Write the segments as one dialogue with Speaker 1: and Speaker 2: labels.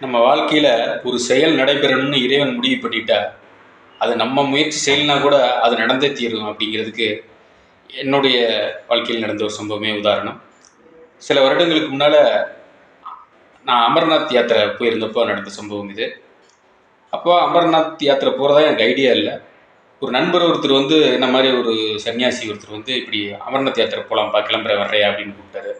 Speaker 1: நம்ம வாழ்க்கையில் ஒரு செயல் நடைபெறணும்னு இறைவன் முடிவு பண்ணிட்டா அது நம்ம முயற்சி செய்யலைனா கூட அது நடந்தே தீரும் அப்படிங்கிறதுக்கு என்னுடைய வாழ்க்கையில் நடந்த ஒரு சம்பவமே உதாரணம். சில வருடங்களுக்கு முன்னால் நான் அமர்நாத் யாத்திரை போயிருந்தப்போ நடந்த சம்பவம் இது. அப்போ அமர்நாத் யாத்திரை போகிறதா எனக்கு ஐடியா இல்லை. ஒரு நண்பர் ஒருத்தர் வந்து என்ன மாதிரி ஒரு சன்னியாசி ஒருத்தர் வந்து இப்படி அமர்நாத் யாத்திரை போகலாம்ப்பா கிளம்புற வர்றையா அப்படின்னு கூப்பிட்டாரு.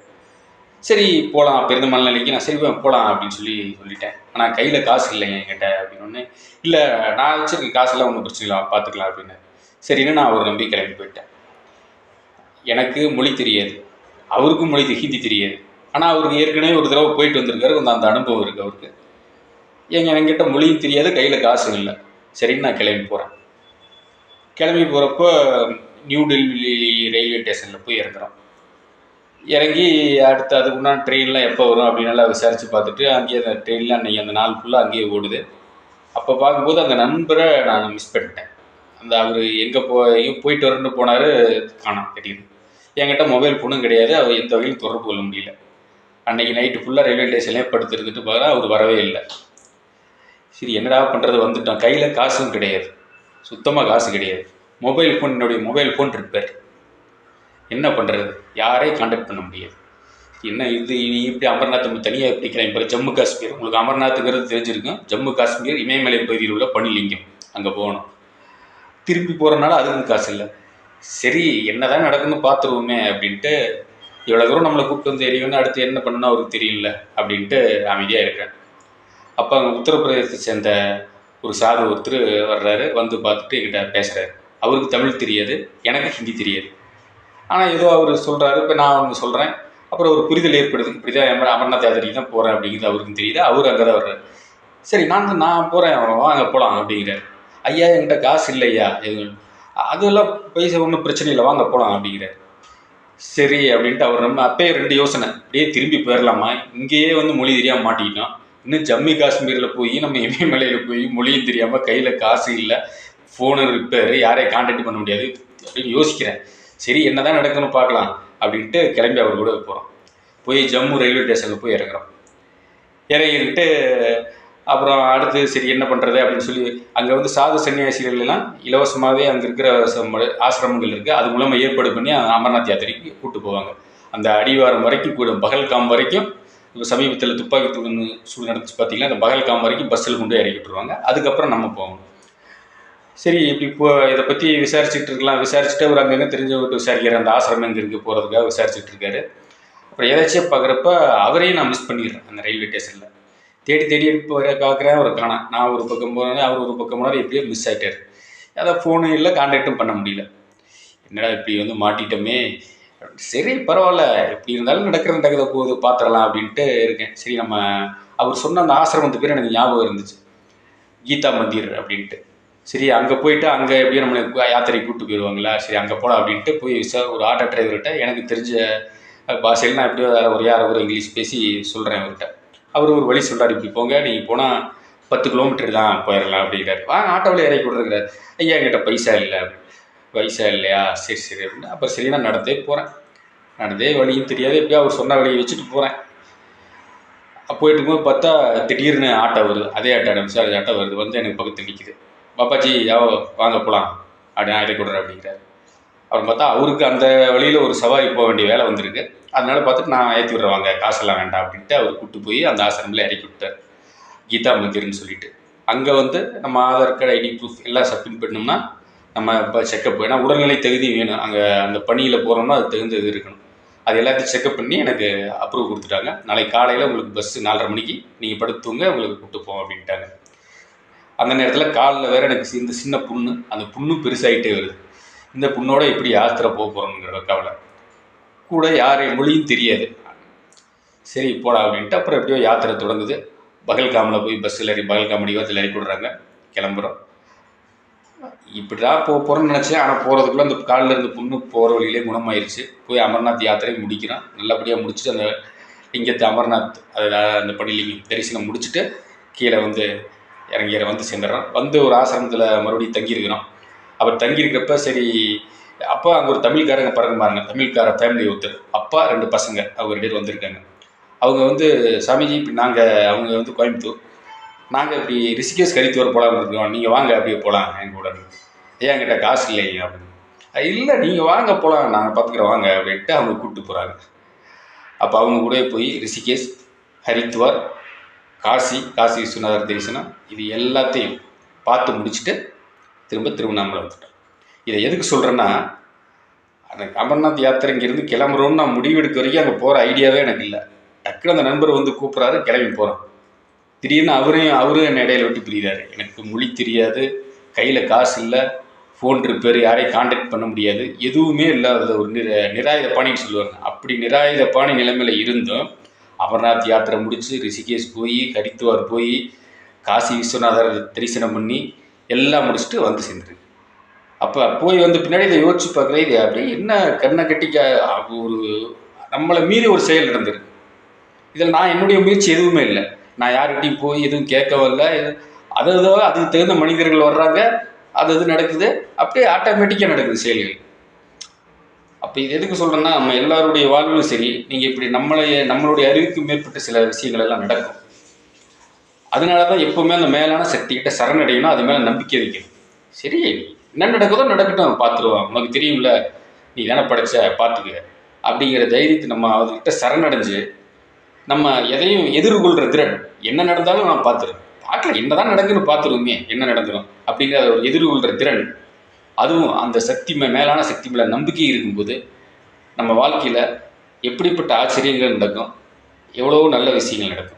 Speaker 1: சரி போகலாம் பிறந்த மனநிலைக்கு நான் சரி போகலாம் அப்படின்னு சொல்லி சொல்லிட்டேன். ஆனால் கையில் காசு இல்லைங்க என்கிட்ட அப்படின்னு ஒன்று இல்லை நான் வச்சிருக்க காசெல்லாம் ஒன்றும் பிரச்சனை இல்லை பார்த்துக்கலாம் அப்படின்னு. சரின்னு நான் அவர் நம்பி கிளம்பி போயிட்டேன். எனக்கு மொழி தெரியாது. அவருக்கும் மொழி ஹிந்தி தெரியாது. ஆனால் அவருக்கு ஏற்கனவே ஒரு தடவை போயிட்டு வந்திருக்காரு கொஞ்சம் அந்த அனுபவம் இருக்குது அவருக்கு. எங்க என்கிட்ட மொழியும் தெரியாது கையில் காசும் இல்லை. சரின்னு நான் கிளம்பி போகிறேன் கிளம்பி போகிறப்போ நியூ டெல்லி ரயில்வே ஸ்டேஷனில் போய் இறங்குறோம். இறங்கி அடுத்து அதுக்கு முன்னாடி ட்ரெயின்லாம் எப்போ வரும் அப்படின்னு விசாரித்து பார்த்துட்டு அங்கேயே அந்த ட்ரெயின்லாம் அன்றைக்கி அந்த நாள் ஃபுல்லாக அங்கேயே ஓடுது. அப்போ பார்க்கும்போது அந்த நண்பரை நான் மிஸ் பண்ணிட்டேன். அந்த அவர் எங்கே போ எங்கே போயிட்டு வரேன்னு போனார் காணோம் திடீர்னு என்கிட்ட மொபைல் ஃபோனும் கிடையாது அவர் எந்த வகையிலும் தொடர்பு கொள்ள முடியல. அன்றைக்கி நைட்டு ஃபுல்லாக ரயில்வே ஸ்டேஷன்லேயே படுத்து இருந்துட்டு பார்த்தா அவர் வரவே இல்லை. சரி என்னடா பண்ணுறது வந்துட்டோம். கையில் காசும் கிடையாது. சுத்தமாக காசு கிடையாது. மொபைல் ஃபோன் என்னுடைய மொபைல் ஃபோன் ரிப்பேர் என்ன பண்ணுறது யாரையும் காண்டாக்ட் பண்ண முடியாது. என்ன இது நீ இப்படி அமர்நாத் நம்ம தனியாக எப்படி கிளம்பி ஜம்மு காஷ்மீர். உங்களுக்கு அமர்நாத்துங்கிறது தெரிஞ்சிருக்கும் ஜம்மு காஷ்மீர் இமயமலை பகுதியில் உள்ள பனிலிங்கம். அங்கே போகணும். திருப்பி போகிறனால அதுக்கும் காசு இல்லை. சரி என்னதான் நடக்குன்னு பார்த்துருவோமே அப்படின்ட்டு இவ்வளோ தூரம் நம்மளை கூப்பிட்டு வந்து தெரியும்னு அடுத்து என்ன பண்ணணும் அவருக்கு தெரியல அப்படின்ட்டு அமைதியாக இருக்கேன் அப்போ அங்கே உத்தரப்பிரதேசத்தை சேர்ந்த ஒரு சாது ஒருத்தர் வர்றாரு. வந்து பார்த்துட்டு என்கிட்ட பேசுகிறாரு அவருக்கு தமிழ் தெரியாது எனக்கு ஹிந்தி தெரியாது. ஆனால் ஏதோ அவர் சொல்கிறாரு இப்போ நான் ஒன்று சொல்கிறேன் அப்புறம் ஒரு புரிதல் ஏற்படுது. இப்படி தான் அமர்நாத் யாத்திரைக்கு தான் போகிறேன் அப்படிங்கிறது அவருக்கும் தெரியுது. அவர் அங்கே தான் வர்றாரு. சரி நான் நான் போகிறேன் வாங்க போகலாம் அப்படிங்கிறார். ஐயா என்கிட்ட காசு இல்லையா? எதுவும் அதெல்லாம் பைசா ஒன்றும் பிரச்சனை இல்லை. வாங்க போகலாம் அப்படிங்கிறார். சரி அப்படின்ட்டு அவர் நம்ம அப்பயே ரெண்டு யோசனை. அப்படியே திரும்பி போயிடலாமா இங்கேயே வந்து மொழி தெரியாமல் மாட்டிக்கிட்டோம் இன்னும் ஜம்மு காஷ்மீரில் போய் நம்ம இமயமலையில் போய் மொழியும் தெரியாமல் கையில் காசு இல்லை ஃபோனு ரிப்பேர் யாரையும் காண்டாக்ட் பண்ண முடியாது அப்படின்னு யோசிக்கிறேன். சரி என்னதான் நடக்குன்னு பார்க்கலாம் அப்படின்ட்டு கிளம்பி அவர் கூட போகிறோம் போய் ஜம்மு ரயில்வே ஸ்டேஷனில் போய் இறங்குறோம். இறங்கிட்டு அப்புறம் அடுத்து சரி என்ன பண்ணுறது அப்படின்னு சொல்லி அங்கே வந்து சாது சன்னியாசிகள் எல்லாம் இலவசமாகவே அங்கே இருக்கிற ஆசிரமங்கள் இருக்குது அது மூலமாக ஏற்பாடு பண்ணி அமர்நாத் யாத்திரைக்கு கூட்டு போவாங்க. அந்த அடிவாரம் வரைக்கும் கூட பகல்காம் வரைக்கும் இப்போ சமீபத்தில் துப்பாக்கி தூடு சூடு நடந்துச்சு பார்த்தீங்கன்னா அந்த பகல்காம் வரைக்கும் பஸ்ஸில் கொண்டு இறக்கி விட்டுருவாங்க அதுக்கப்புறம் நம்ம போவோம் சரி இப்படி இப்போ இதை பற்றி விசாரிச்சுட்டு இருக்கலாம். விசாரிச்சுட்டு அவர் அங்கங்கே தெரிஞ்சவர்கிட்ட விசாரிக்கிறார். அந்த ஆசிரமம் எங்கே இருக்குது போகிறதுக்காக விசாரிச்சுட்டு இருக்காரு. அப்புறம் ஏதாச்சும் பார்க்குறப்ப அவரையும் நான் மிஸ் பண்ணிடுறேன் அந்த ரயில்வே ஸ்டேஷனில் தேடி தேடி போகிற வர பார்க்குறேன் அவர் காணா நான் ஒரு பக்கம் போனேன் அவர் ஒரு பக்கம் போனார் எப்படியோ மிஸ் ஆகிட்டார் அதான் ஃபோனும் இல்லை கான்டாக்டும் பண்ண முடியல. என்னடா இப்படி வந்து மாட்டிட்டோமே? சரி பரவாயில்ல. எப்படி இருந்தாலும் நடக்கிற நடக்கிறத போகுது பார்த்துடலாம் அப்படின்ட்டு இருக்கேன். சரி நம்ம அவர் சொன்ன அந்த ஆசிரமத்து பேர் எனக்கு ஞாபகம் இருந்துச்சு. கீதா மந்திர் அப்படின்ட்டு. சரி அங்கே போயிட்டு அங்கே எப்படியும் நம்மளை யாத்திரைக்கு கூப்பிட்டு போயிடுவாங்களா சரி அங்கே போகலாம் அப்படின்ட்டு போய் சார் ஒரு ஆட்டோ டிரைவர்கிட்ட எனக்கு தெரிஞ்ச பாஷையில் நான் எப்படியோ வேறு ஒரு யாரோ ஒரு இங்கிலீஷ் பேசி சொல்கிறேன் அவர்கிட்ட அவர் ஒரு வழி சொல்கிறார் இப்படி போங்க நீங்கள் போனால் பத்து கிலோமீட்டர் தான் போயிடலாம் அப்படிங்கிறாரு. வாங்க ஆட்டோவில் இறக்கி விட்ருக்கிறாரு ஐயா என்கிட்ட பைசா இல்லை பைசா இல்லையா? சரி சரி அப்படின்னு அப்புறம் சரி நான் நடந்தே போகிறேன் நடந்தே வழியும் தெரியாது எப்படியோ அவர் சொன்ன வழியை வச்சுட்டு போகிறேன் போயிட்டு இருக்கும்போது பார்த்தா திடீர்னு ஆட்டோ வருது. அதே ஆட்டோ விசாரிச்ச ஆட்டோ வருது. வந்து எனக்கு பக்கத்தில் நிற்கிது பாப்பாஜி யாவோ வாங்க போகலாம் அப்படி நான் இறக்கி விட்றேன் அப்படிங்கிறாரு. அப்புறம் பார்த்தா அவருக்கு அந்த வழியில் ஒரு சவாரி போக வேண்டிய வேலை வந்திருக்கு. அதனால பார்த்துட்டு நான் ஏற்றி விட்றேன் காசெல்லாம் வேண்டாம் அப்படின்ட்டு அவர் கூட்டு போய் அந்த ஆசிரமில் இறக்கி விட்டார். கீதா மந்திர்னு சொல்லிட்டு. அங்கே வந்து நம்ம ஆதார் கார்டு ஐடி ப்ரூஃப் எல்லாம் சப்மிட் பண்ணோம்னா நம்ம இப்போ செக்கப் ஏன்னா உடல்நிலை தகுதி வேணும். அங்கே அந்த பணியில் போகிறோம்னா அது தகுந்த இது இருக்கணும். அது எல்லாத்தையும் செக்கப் பண்ணி எனக்கு அப்ரூவ் கொடுத்துட்டாங்க. நாளைக்கு காலையில் உங்களுக்கு பஸ்ஸு நாலரை மணிக்கு நீங்கள் படுத்துங்க உங்களுக்கு கூப்பிட்டு போவோம் அப்படின்ட்டாங்க. அந்த நேரத்தில் காலில் வேறு எனக்கு இந்த சின்ன புண்ணு அந்த புண்ணும் பெருசாகிட்டே வருது. இந்த புண்ணோட எப்படி யாத்திரை போக போகிறோங்கிற கவலை. கூட யாரையும் மொழியும் தெரியாது. சரி போடா அப்படின்ட்டு அப்புறம் எப்படியோ யாத்திரை தொடங்குது. பகல்காமில் போய் பஸ்ஸில் ஏறி பகல்காம் அதில் ஏறி விட்றாங்க கிளம்புறோம். இப்படி தான் போக போகிறோம்னு நினச்சேன். ஆனால் போகிறதுக்குள்ளே அந்த காலில் இருந்த புண்ணு போகிற வழியிலே குணமாயிருச்சு. போய் அமர்நாத் யாத்திரையை முடிக்கிறோம். நல்லபடியாக முடிச்சுட்டு அந்த லிங்கத்தை அமர்நாத் அது அந்த பணிலிங்கம் தரிசனம் முடிச்சுட்டு கீழே வந்து இறங்கிற வந்து சேர்ந்துடுறோம் வந்து ஒரு ஆசிரமத்தில் மறுபடியும் தங்கியிருக்கிறோம் அவர் தங்கியிருக்கிறப்ப சரி அப்பா அங்கே ஒரு தமிழ்காரங்க பறக்க பாருங்க. தமிழ்கார ஃபேமிலி ஒருத்தர். அப்பா ரெண்டு பசங்க. அவங்க ரெண்டு பேர் வந்திருக்காங்க. அவங்க வந்து சாமிஜி இப்படி நாங்கள் அவங்க வந்து கோயம்புத்தூர். நாங்கள் இப்படி ரிஷிகேஷ் ஹரித்வார் போகலான்னு இருக்கோம். நீங்கள் வாங்க அப்படியே போகலாம் எங்கள் கூட. ஏன் என்கிட்ட காசு இல்லைங்க அப்படின்னு. இல்லை நீங்கள் வாங்க போகலாம் நாங்கள் பார்த்துக்குறோம் வாங்க அப்படின்ட்டு அவங்க கூப்பிட்டு போகிறாங்க அப்போ அவங்க கூட போய் ரிஷிகேஷ் ஹரித்வார் காசி காசி விஸ்வநாதர் தரிசனம் இது எல்லாத்தையும் பார்த்து முடிச்சுட்டு திரும்ப திருவண்ணாமலை வந்துட்டோம். இதை எதுக்கு சொல்கிறேன்னா அந்த அமர்நாத் யாத்திரை இங்கேருந்து கிளம்புறோன்னு நான் முடிவெடுக்க வரைக்கும் அங்கே போகிற ஐடியாவே எனக்கு இல்லை. டக்குனு அந்த நண்பர் வந்து கூப்பிட்றாரு கிளம்பி போகிறோம் திடீர்னு அவரையும் அவரும் என்னை இடையில விட்டு பிரிகிறாரு. எனக்கு மொழி தெரியாது கையில் காசு இல்லை ஃபோன் ரிப்பேர் யாரையும் காண்டாக்ட் பண்ண முடியாது எதுவுமே இல்லாத ஒரு நிர நிராயுத பாணின்னு சொல்லுவாங்க. அப்படி நிராயுத பாணி நிலைமையில் இருந்தும் அமர்நாத் யாத்திரை முடித்து ரிஷிகேஷ் போய் ஹரித்வார் போய் காசி விஸ்வநாதர் தரிசனம் பண்ணி எல்லாம் முடிச்சுட்டு வந்து சேர்ந்துருக்கு. அப்போ போய் வந்த பின்னாடி இதை யோசிச்சு பார்க்குறேன் இது அப்படியே என்ன கண்ணை கட்டிக்க ஒரு நம்மளை மீறி ஒரு செயல் நடந்திருக்கு. இதில் நான் என்னுடைய முயற்சி எதுவுமே இல்லை. நான் யார்கிட்டையும் போய் எதுவும் கேட்கவும் இல்லை அது அதோ அதுக்கு தகுந்த மனிதர்கள் வர்றாங்க. அது அது நடக்குது. அப்படியே ஆட்டோமேட்டிக்காக நடக்குது செயல்கள். அப்போ இது எதுக்கு சொல்கிறேன்னா நம்ம எல்லாருடைய வாழ்விலும் சரி நீங்கள் இப்படி நம்மளைய நம்மளுடைய அறிவுக்கு மேற்பட்ட சில விஷயங்கள் எல்லாம் நடக்கும். அதனால தான் எப்போவுமே அந்த மேலான சக்திகிட்ட சரணடையணும் அது மேலே நம்பிக்கை வைக்கணும். சரி என்ன நடக்குதோ நடக்கட்டும் பார்த்துருவோம். உனக்கு தெரியும்ல நீ தானே படைச்ச பார்த்துக்க. அப்படிங்கிற தைரியத்தை நம்ம அவர்கிட்ட சரணடைஞ்சு நம்ம எதையும் எதிர்கொள்கிற திறன் என்ன நடந்தாலும் நான் பார்த்துருவேன். பார்க்கல என்ன தான் நடக்குன்னு பார்த்துருவோமே என்ன நடந்துடும் அப்படிங்கிற எதிர்கொள்கிற திறன் அதுவும் அந்த சக்தி மே மேலான சக்தி மேலே நம்பிக்கை இருக்கும்போது நம்ம வாழ்க்கையில் எப்படிப்பட்ட ஆச்சரியங்கள் நடக்கும்? எவ்வளவோ நல்ல விஷயங்கள் நடக்கும்.